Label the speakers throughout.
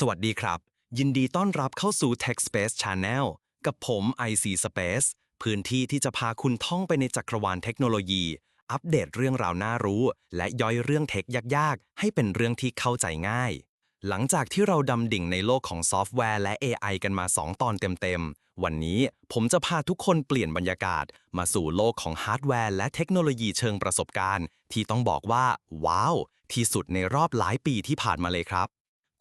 Speaker 1: สวัสดีครับ ยินดีต้อนรับเข้าสู่ Tech Space Channel กับผม IC Space พื้นที่ที่จะพาคุณท่องไปในจักรวาลเทคโนโลยี อัปเดตเรื่องราวน่ารู้ และย่อยเรื่องเทคยากๆ ให้เป็นเรื่องที่เข้าใจง่าย หลังจากที่เราดำดิ่งในโลกของซอฟต์แวร์และ AI กันมา 2 ตอนเต็มๆ วันนี้ผมจะพาทุกคนเปลี่ยนบรรยากาศ มาสู่โลกของฮาร์ดแวร์และเทคโนโลยีเชิงประสบการณ์ ที่ต้องบอกว่า ว้าว ที่สุดในรอบหลายปีที่ผ่านมาเลยครับ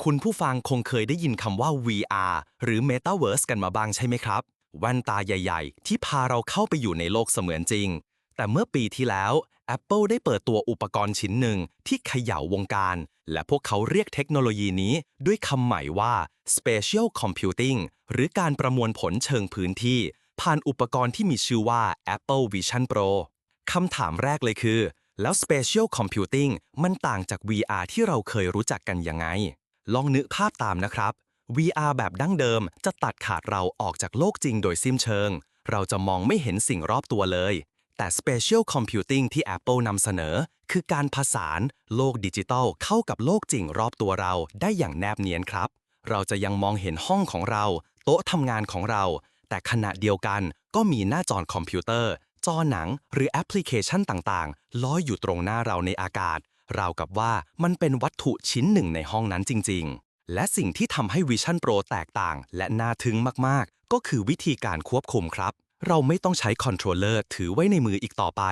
Speaker 1: คุณผู้ฟังคงเคยได้ยินคำว่า VR หรือ Metaverse กันมาบ้างใช่ไหมครับ แว่นตาใหญ่ ๆ ที่พาเราเข้าไปอยู่ในโลกเสมือนจริง แต่เมื่อปีที่แล้ว Apple ได้เปิดตัวอุปกรณ์ชิ้นหนึ่งที่เขย่าวงการ และพวกเขาเรียกเทคโนโลยีนี้ด้วยคำใหม่ว่า Spatial Computing หรือการประมวลผลเชิงพื้นที่ ผ่านอุปกรณ์ที่มีชื่อว่า Apple Vision Pro คำถามแรกเลยคือ แล้ว Spatial Computing มันต่างจาก VR ที่เราเคยรู้จักกันยังไง ลองนึกภาพตามนะครับ VR แบบดั้งเดิมจะตัดขาดเราออกจากโลกจริงโดยสิ้นเชิง เราจะมองไม่เห็นสิ่งรอบตัวเลย แต่ Spatial Computing ที่ Apple นำเสนอ คือการผสานโลกดิจิทัลเข้ากับโลกจริงรอบตัวเราได้อย่างแนบเนียนครับ เราจะยังมองเห็นห้องของเรา โต๊ะทำงานของเรา แต่ขณะเดียวกันก็มีหน้าจอคอมพิวเตอร์ จอหนัง หรือแอปพลิเคชันต่างๆลอยอยู่ตรงหน้าเราในอากาศ ราวกับว่ามันเป็นวัตถุชิ้นหนึ่งในห้องนั้นจริง ๆ และสิ่งที่ทำให้ Vision Pro แตกต่าง และน่าทึ่งมากๆ ก็คือวิธีการควบคุมครับ เราไม่ต้องใช้คอนโทรลเลอร์ถือไว้ในมืออีกต่อไป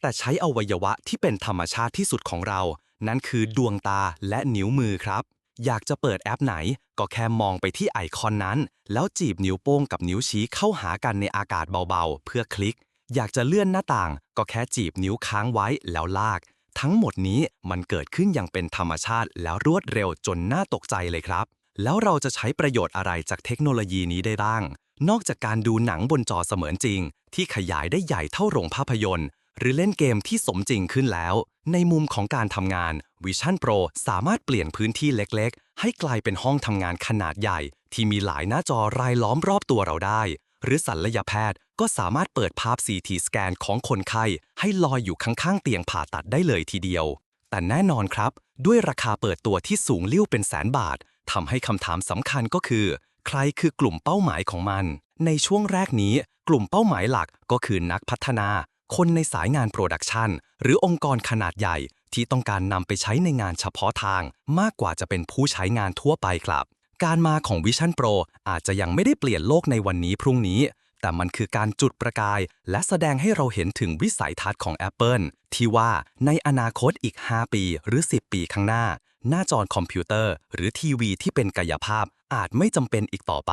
Speaker 1: แต่ใช้อวัยวะที่เป็นธรรมชาติที่สุดของเรา นั่นคือดวงตาและนิ้วมือครับ อยากจะเปิดแอปไหน ก็แค่มองไปที่ไอคอนนั้น แล้วจีบนิ้วโป้งกับนิ้วชี้เข้าหากันในอากาศเบาๆ เพื่อคลิก อยากจะเลื่อนหน้าต่าง ก็แค่จีบนิ้วค้างไว้แล้วลาก ทั้งหมดนี้มันเกิดขึ้นอย่างเป็นธรรมชาติแล้วรวดเร็วจนน่าตกใจเลยครับ แล้วเราจะใช้ประโยชน์อะไรจากเทคโนโลยีนี้ได้บ้าง นอกจากการดูหนังบนจอเสมือนจริง ที่ขยายได้ใหญ่เท่าโรงภาพยนตร์ หรือเล่นเกมที่สมจริงขึ้นแล้ว ในมุมของการทำงาน Vision Pro สามารถเปลี่ยนพื้นที่เล็กๆ ให้กลายเป็นห้องทำงานขนาดใหญ่ ที่มีหลายหน้าจอรายล้อมรอบตัวเราได้ หรือศัลยแพทย์ ก็สามารถเปิดภาพ CT สแกนของคนไข้ให้ลอยอยู่ข้างๆ เตียงผ่าตัดได้เลยทีเดียว แต่แน่นอนครับ ด้วยราคาเปิดตัวที่สูงลิ่วเป็นแสนบาททำให้คำถามสำคัญก็คือ ใครคือกลุ่มเป้าหมายของมัน ในช่วงแรกนี้ กลุ่มเป้าหมายหลักก็คือนักพัฒนา คนในสายงานโปรดักชันหรือองค์กรขนาดใหญ่ที่ต้องการนำไปใช้ในงานเฉพาะทาง มากกว่าจะเป็นผู้ใช้งานทั่วไปครับ การมาของ Vision Pro อาจจะยังไม่ได้เปลี่ยนโลกในวันนี้พรุ่งนี้ แต่มันคือการจุดประกาย และแสดงให้เราเห็นถึงวิสัยทัศน์ของ Apple ที่ว่าในอนาคตอีก 5 ปีหรือ 10 ปีข้างหน้า หน้าจอคอมพิวเตอร์ หรือทีวีที่เป็นกายภาพอาจไม่จำเป็นอีกต่อไป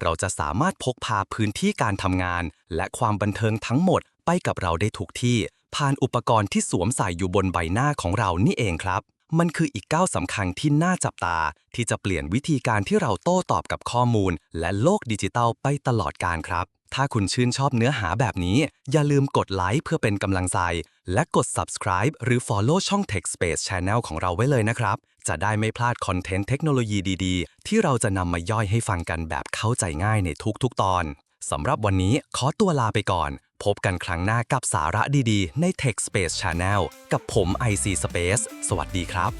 Speaker 1: เราจะสามารถพกพาพื้นที่การทำงาน และความบันเทิงทั้งหมดไปกับเราได้ทุกที่ ผ่านอุปกรณ์ที่สวมใส่อยู่บนใบหน้าของเรานี่เองครับมันคืออีกก้าวสำคัญที่น่าจับตา ที่จะเปลี่ยนวิธีการที่เราโต้ตอบกับข้อมูล และโลกดิจิทัลไปตลอดการครับ ถ้าคุณชื่นชอบเนื้อหาแบบนี้ อย่าลืมกดไลค์เพื่อเป็นกำลังใจ และกด subscribe หรือ follow ช่อง Tech Space Channel ของเราไว้เลยนะครับ จะได้ไม่พลาดคอนเทนต์เทคโนโลยีดีๆ ที่เราจะนำมาย่อยให้ฟังกันแบบเข้าใจง่ายในทุกๆตอนสำหรับวันนี้ขอตัวลาไปก่อน พบกันครั้งหน้ากับสาระดีๆ ใน Tech Space Channel กับผม IC Space สวัสดีครับ